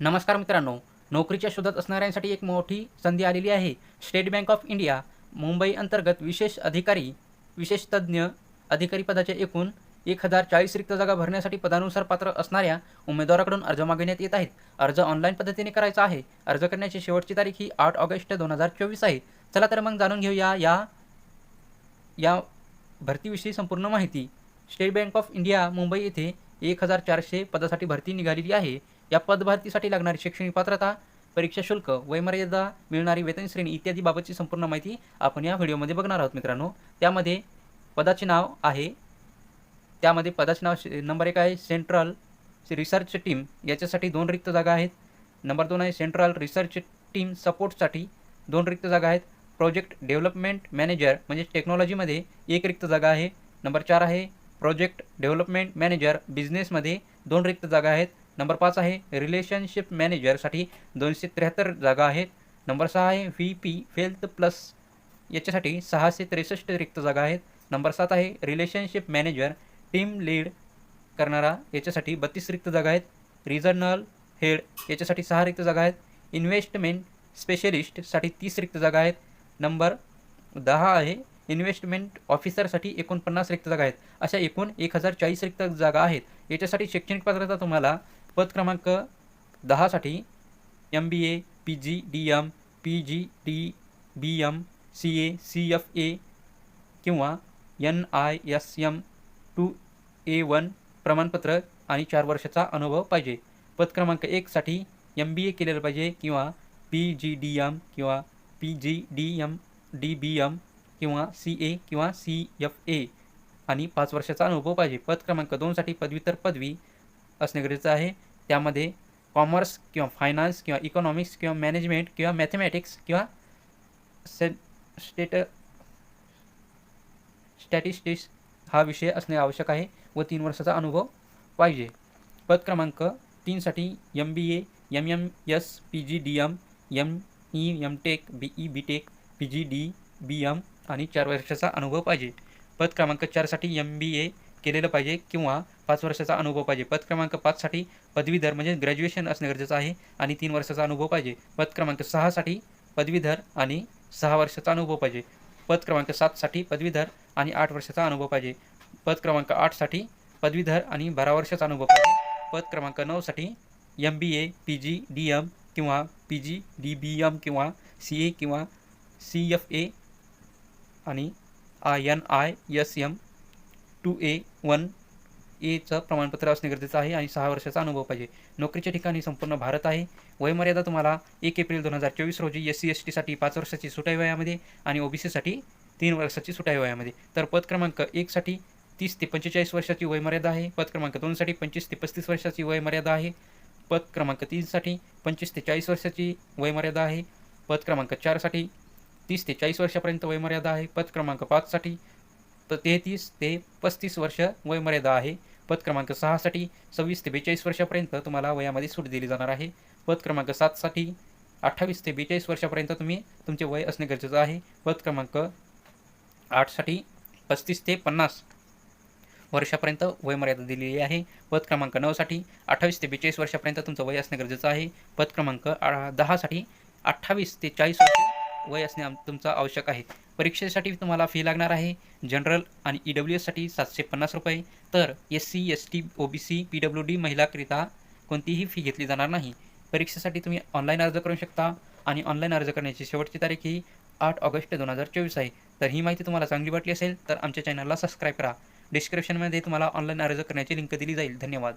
नमस्कार मित्रांनो नोकरीच्या शोधात असणाऱ्यांसाठी एक मोठी संधी आलेली आहे. State Bank of India Mumbai अंतर्गत विशेष अधिकारी विशेष तज्ज्ञ अधिकारी पदाच्या एकूण एक हजार चाळीस रिक्त जागा भरण्यासाठी पदानुसार पात्र असणाऱ्या उमेदवाराकडून अर्ज मागविण्यात येत आहेत. अर्ज ऑनलाईन पद्धतीने करायचा आहे. अर्ज करण्याची शेवटची तारीख ही आठ ऑगस्ट दोन हजार चोवीस आहे. चला तर मग जाणून घेऊया या या भरतीविषयी संपूर्ण माहिती. State Bank of India Mumbai येथे एक हजार चारशे पदासाठी भरती निघालेली आहे. या पदभरतीसाठी लागणारी शैक्षणिक पात्रता परीक्षा शुल्क वयमर्यादा मिळणारी वेतन श्रेणी इत्यादी बाबतची संपूर्ण माहिती आपण या व्हिडिओमध्ये बघणार आहोत मित्रांनो. त्यामध्ये पदाचे नाव आहे त्यामध्ये पदाचे नाव नंबर एक आहे सेंट्रल रिसर्च टीम याच्यासाठी दोन रिक्त जागा आहेत. नंबर दोन आहे सेंट्रल रिसर्च टीम सपोर्टसाठी दोन रिक्त जागा आहेत. प्रोजेक्ट डेव्हलपमेंट मॅनेजर म्हणजे टेक्नॉलॉजीमध्ये एक रिक्त जागा आहे. नंबर चार आहे प्रोजेक्ट डेव्हलपमेंट मॅनेजर बिझनेसमध्ये दोन रिक्त जागा आहेत. नंबर पाच आहे रिलेशनशिप मॅनेजरसाठी दोनशे त्र्याहत्तर जागा आहेत. नंबर सहा आहे व्ही पी फेल्थ प्लस याच्यासाठी सहाशे त्रेसष्ट रिक्त जागा आहेत. नंबर सात आहे रिलेशनशिप मॅनेजर टीम लीड करणारा याच्यासाठी बत्तीस रिक्त जागा आहेत. रिजनल हेड याच्यासाठी सहा रिक्त जागा आहेत. इन्व्हेस्टमेंट स्पेशलिस्टसाठी तीस रिक्त जागा आहेत. नंबर दहा आहे इन्व्हेस्टमेंट ऑफिसरसाठी एकोणपन्नास रिक्त जागा आहेत. अशा एकूण एक हजार चाळीस रिक्त जागा आहेत. याच्यासाठी शैक्षणिक पात्रता तुम्हाला पद क्रमांक दहासाठी M B A P G D M P G D B M C A C F A किंवा N I S M two A one प्रमाणपत्र आणि चार वर्षाचा अनुभव पाहिजे. पद क्रमांक एकसाठी एम बी ए केलेलं पाहिजे किंवा पी जी डी एम किंवा P G D M D B M किंवा सी ए किंवा सी एफ ए आणि पाच वर्षाचा अनुभव पाहिजे. पद क्रमांक दोनसाठी पदव्युत्तर पदवी असणे गरजेचं आहे. त्यामध्ये कॉमर्स किंवा फायनान्स किंवा इकॉनॉमिक्स किंवा मॅनेजमेंट किंवा मॅथमॅटिक्स किंवा से स्टेट स्टॅटिस्टिक्स हा विषय असणे आवश्यक आहे व तीन वर्षाचा अनुभव पाहिजे. पद क्रमांक तीनसाठी M B A M M S P G D M M E M tech B E B tech P G D B M आणि चार वर्षाचा अनुभव पाहिजे. पद क्रमांक चारसाठी एम बी ए केलेलं पाहिजे किंवा पाच वर्षाचा अनुभव पाहिजे. पद क्रमांक पाचसाठी पदवीधर म्हणजे ग्रॅज्युएशन असणे गरजेचं आहे आणि तीन वर्षाचा अनुभव पाहिजे. पद क्रमांक सहासाठी पदवीधर आणि सहा वर्षाचा अनुभव पाहिजे. पद क्रमांक सातसाठी पदवीधर आणि आठ वर्षाचा अनुभव पाहिजे. पद क्रमांक आठसाठी पदवीधर आणि बारा वर्षाचा अनुभव पाहिजे. पद क्रमांक नऊसाठी M B A P G D M किंवा P G D B M किंवा सी ए किंवा सी एफ ए आणि I N I S M two A one एचं प्रमाणपत्र असणे गरजेचं आहे आणि सहा वर्षाचा अनुभव पाहिजे. नोकरीच्या ठिकाणी संपूर्ण भारत आहे. वयमर्यादा तुम्हाला एक एप्रिल दोन हजार चोवीस रोजी एस सी एस टीसाठी पाच वर्षाची सुटाई वयामध्ये आणि ओ बी सीसाठी तीन वर्षाची सुटाई वयामध्ये. तर पद क्रमांक एकसाठी तीस ते पंचेचाळीस वर्षाची वयमर्यादा आहे. पद क्रमांक दोनसाठी पंचवीस ते पस्तीस वर्षाची वयमर्यादा आहे. पद क्रमांक तीनसाठी पंचवीस ते चाळीस वर्षाची वयमर्यादा आहे. पद क्रमांक चारसाठी तीस ते चाळीस वर्षापर्यंत वयमर्यादा आहे. पद क्रमांक पाचसाठी तर तेहतीस ते पस्तीस वर्ष वयमर्यादा आहे. पद क्रमांक सहासाठी सव्वीस ते बेचाळीस वर्षापर्यंत तुम्हाला वयामध्ये सूट दिली जाणार आहे. पद क्रमांक सातसाठी अठ्ठावीस ते बेचाळीस वर्षापर्यंत तुम्ही तुमचे वय असणे गरजेचं आहे. पद क्रमांक आठसाठी पस्तीस ते पन्नास वर्षापर्यंत वयमर्यादा दिलेली आहे. पद क्रमांक नऊसाठी अठ्ठावीस ते बेचाळीस वर्षापर्यंत तुमचं वय असणे गरजेचं आहे. पद क्रमांक आ- दहासाठी अठ्ठावीस ते चाळीस वर्ष वय असणे आम- तुमचं आवश्यक आहे. परीक्षेसाठी तुम्हाला फी लागणार आहे. जनरल आणि ई डब्ल्यू एससाठी सातशे पन्नास रुपये. तर S C S T O B C P W D महिलाकरिता कोणतीही फी घेतली जाणार नाही. परीक्षेसाठी तुम्ही ऑनलाईन अर्ज करू शकता. आणि ऑनलाईन अर्ज करण्याची शेवटची तारीख ही आठ ऑगस्ट दोन हजार चोवीस आहे. तर ही माहिती तुम्हाला चांगली वाटली असेल तर आमच्या चॅनलला सबस्क्राईब करा. डिस्क्रिप्शनमध्ये तुम्हाला ऑनलाईन अर्ज करण्याची लिंक दिली जाईल. धन्यवाद.